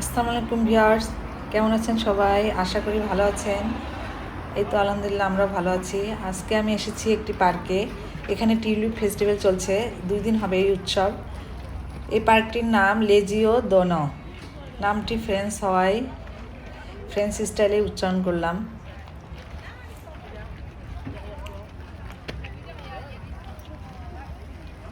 আসসালামু আলাইকুম ভিউয়ার্স, কেমন আছেন সবাই? আশা করি ভালো আছেন। এই তো আলহামদুলিল্লাহ আমরা ভালো আছি। আজকে আমি এসেছি একটি পার্কে। এখানে টিউলিপ ফেস্টিভ্যাল চলছে। দুই দিন হবে এই উৎসব। এই পার্কটির নাম লেজিও দোনো। নামটি ফ্রেঞ্চ হওয়ায় ফ্রেঞ্চ স্টাইলে উচ্চারণ করলাম।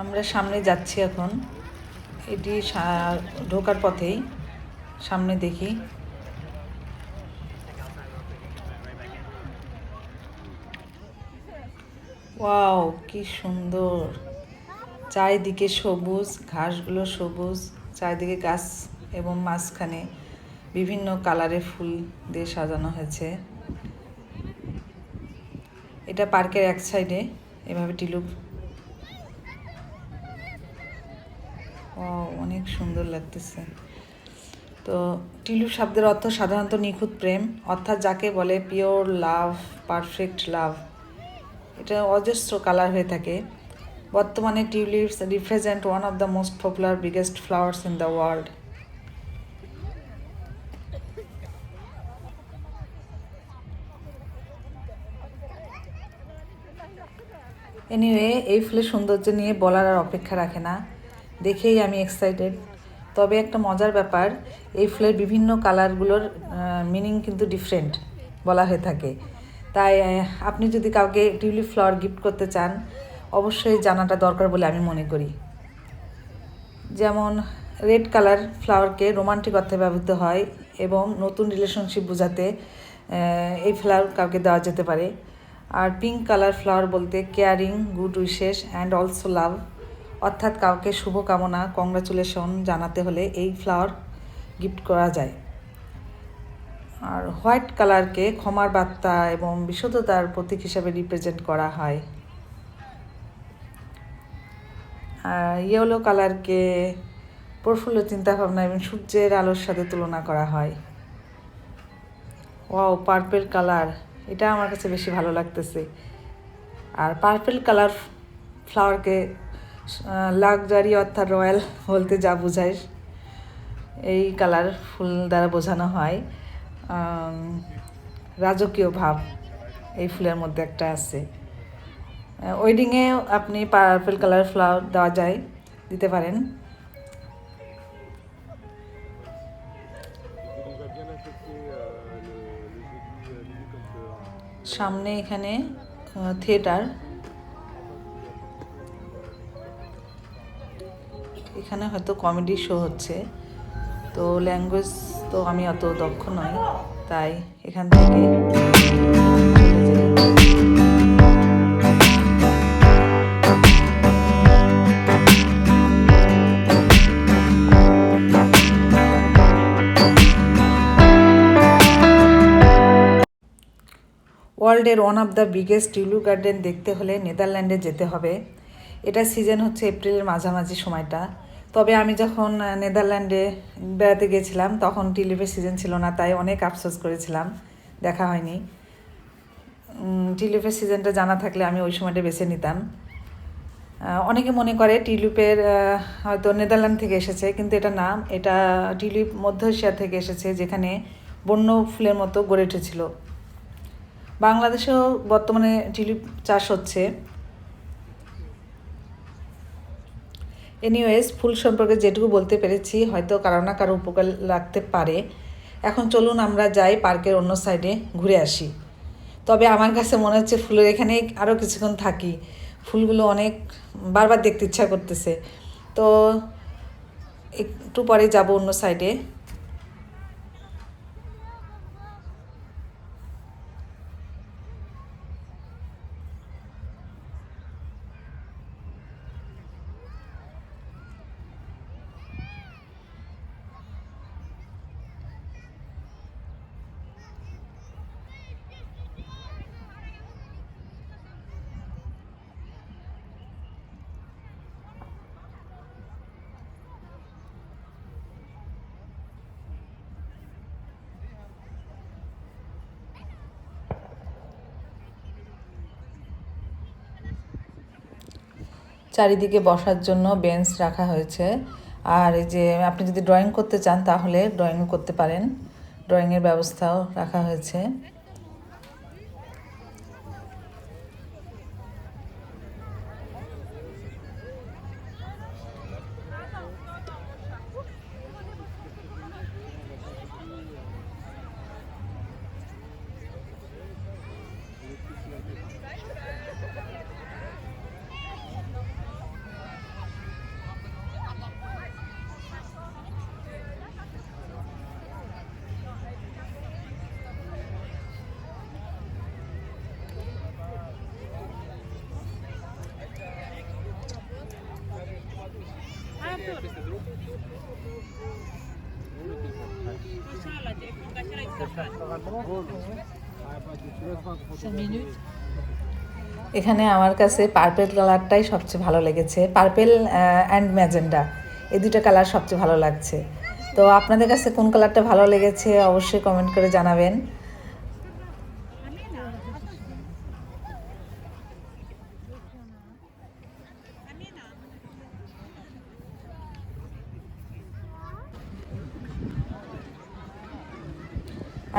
আমরা সামনে যাচ্ছি এখন। এটি ঢোকার পথেই। সামনে দেখি। ওয়াও, কি সুন্দর। চারিদিকে সবুজ, ঘাসগুলো সবুজ, চারিদিকে গাছ এবং মাঝখানে বিভিন্ন কালারের ফুল দিয়ে সাজানো হয়েছে। এটা পার্কের এক সাইডে, এভাবে টিলুপ। অনেক সুন্দর লাগতেছে। তো টিলু শব্দের অর্থ সাধারণত নিখুঁত প্রেম, অর্থাৎ যাকে বলে পিওর লাভ পারফেক্ট লাভ এটা অজস্র কালার হয়ে থাকে। বর্তমানে tulips represent one of the most popular biggest flowers in the world anyway এই ফুলের সৌন্দর্য নিয়ে বলার আর অপেক্ষা রাখে না। দেখেই আমি এক্সাইটেড তবে একটা মজার ব্যাপার, এই ফুলের বিভিন্ন কালারগুলোর মিনিং কিন্তু ডিফারেন্ট বলা হয়ে থাকে। তাই আপনি যদি কাউকে টিউলিপ ফ্লাওয়ার গিফট করতে চান, অবশ্যই জানাটা দরকার বলে আমি মনে করি। যেমন, রেড কালার ফ্লাওয়ারকে রোমান্টিক অর্থে ব্যবহৃত হয় এবং নতুন রিলেশনশিপ বোঝাতে এই ফ্লাওয়ার কাউকে দেওয়া যেতে পারে। আর পিঙ্ক কালার ফ্লাওয়ার বলতে caring good wishes and also love অর্থাৎ কাউকে শুভকামনা কংগ্রাচুলেশন জানাতে হলে এই ফ্লাওয়ার গিফট করা যায়। আর হোয়াইট কালারকে ক্ষমার বার্তা এবং বিশুদ্ধতার প্রতীক হিসাবে রিপ্রেজেন্ট করা হয়। আর ইয়েলো কালারকে প্রফুল্ল চিন্তাভাবনা এবং সূর্যের আলোর সাথে তুলনা করা হয়। ওয়াও পার্পেল কালার এটা আমার কাছে বেশি ভালো লাগতেছে। আর পার্পেল কালার ফ্লাওয়ারকে লাক্সারি অর্থাৎ রয়্যাল বলতে যা বোঝায়, এই কালার ফুল দ্বারা বোঝানো হয়। রাজকীয় ভাব এই ফুলের মধ্যে একটা আছে। ওয়েডিংয়ে আপনি পার্পেল কালার ফ্লাওয়ার দেওয়া যায়, দিতে পারেন। সামনে এখানে a এখানে হয়তো কমেডি শো হচ্ছে। তো ল্যাঙ্গুয়েজ তো আমি অত দক্ষ নই, তাই এখান থেকে ওয়ার্ল্ডের one of the biggest tulip garden দেখতে হলে নেদারল্যান্ডে যেতে হবে। এটা সিজন হচ্ছে এপ্রিলের মাঝামাঝি সময়টা। তবে আমি যখন নেদারল্যান্ডে বেড়াতে গিয়েছিলাম তখন টিউলিপের সিজন ছিল না তাই অনেক আফসোস করেছিলাম। দেখা হয়নি। উম, টিউলিপের সিজনটা জানা থাকলে আমি ওই সময়টা বেছে নিতাম। অনেকে মনে করে টিউলিপের আহ, হয়তো নেদারল্যান্ড থেকে এসেছে কিন্তু এটা না। এটা টিউলিপ মধ্য এশিয়া থেকে এসেছে যেখানে বন্য ফুলের মতো গড়ে উঠেছিল। বাংলাদেশেও বর্তমানে টিউলিপ চাষ হচ্ছে। এনিওয়েজ ফুল সম্পর্কে যেটুকু বলতে পেরেছি, হয়তো কারও না কারও উপকার লাগতে পারে। এখন চলুন আমরা যাই পার্কের অন্য সাইডে ঘুরে আসি। তবে আমার কাছে মনে হচ্ছে ফুলের এখানে আরও কিছুক্ষণ থাকি। ফুলগুলো অনেক, বারবার দেখতে ইচ্ছা করতেছে। তো, একটু পরে যাব অন্য সাইডে চারিদিকে বসার জন্য বেঞ্চ রাখা হয়েছে। আর এই যে আপনি যদি ড্রয়িং করতে চান তাহলে ড্রয়িং করতে পারেন। ড্রয়িংয়ের ব্যবস্থাও রাখা হয়েছে। এখানে আমার কাছে পার্পেল কালারটাই সবচেয়ে ভালো লেগেছে। পার্পেল অ্যান্ড ম্যাজেন্ডা এই দুটো কালার সবচেয়ে ভালো লাগছে। তো আপনাদের কাছে কোন কালারটা ভালো লেগেছে অবশ্যই কমেন্ট করে জানাবেন।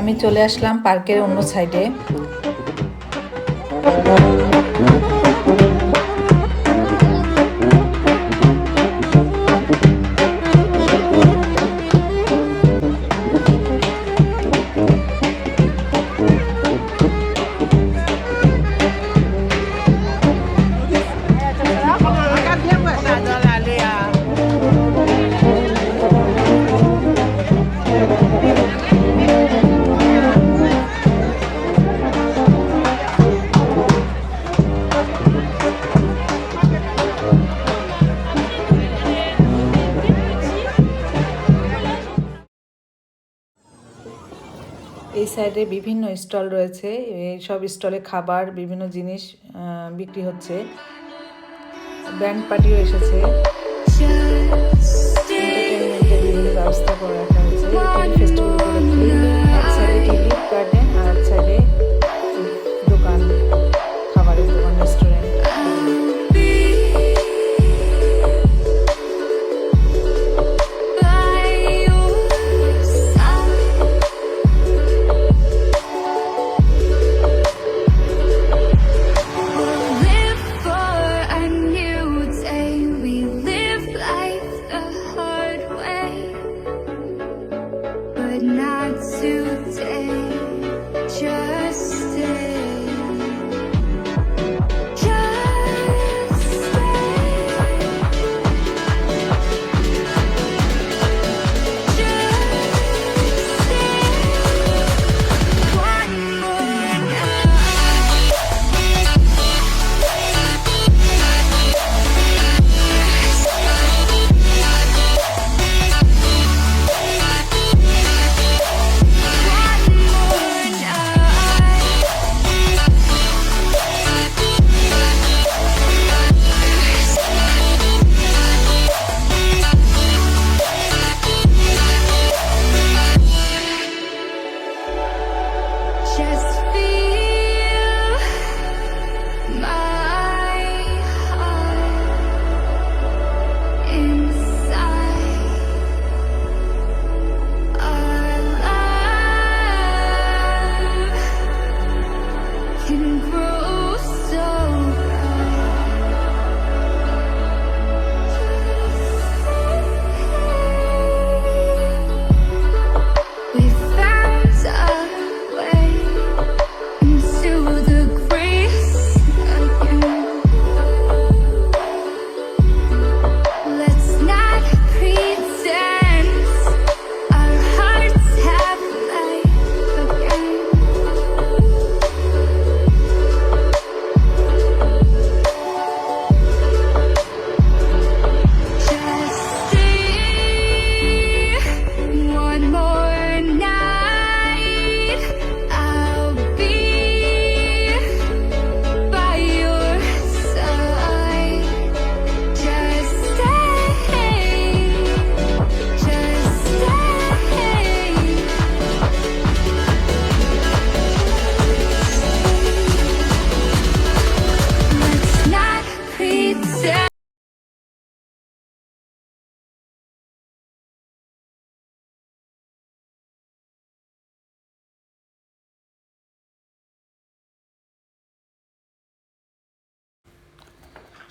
আমি চলে আসলাম পার্কের অন্য সাইডে। এই সাইডে বিভিন্ন স্টল রয়েছে। এই সব স্টলে খাবার, বিভিন্ন জিনিস বিক্রি হচ্ছে। ব্যান্ড পার্টিও এসেছে। বিভিন্ন ব্যবস্থা করে রাখা হয়েছে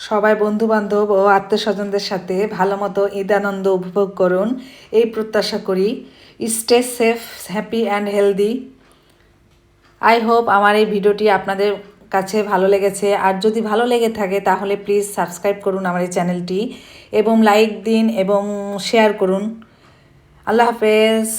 সবাই বন্ধু বান্ধব ও আত্মীয়স্বজনদের সাথে ভালো মতো ঈদ আনন্দ উপভোগ করুন। এই প্রত্যাশা করি। Stay safe happy and healthy I hope আমার এই ভিডিওটি আপনাদের কাছে ভালো লেগেছে। আর যদি ভালো লেগে থাকে তাহলে প্লিজ সাবস্ক্রাইব করুন আমার এই চ্যানেলটি এবং লাইক দিন এবং শেয়ার করুন। আল্লাহ হাফেজ।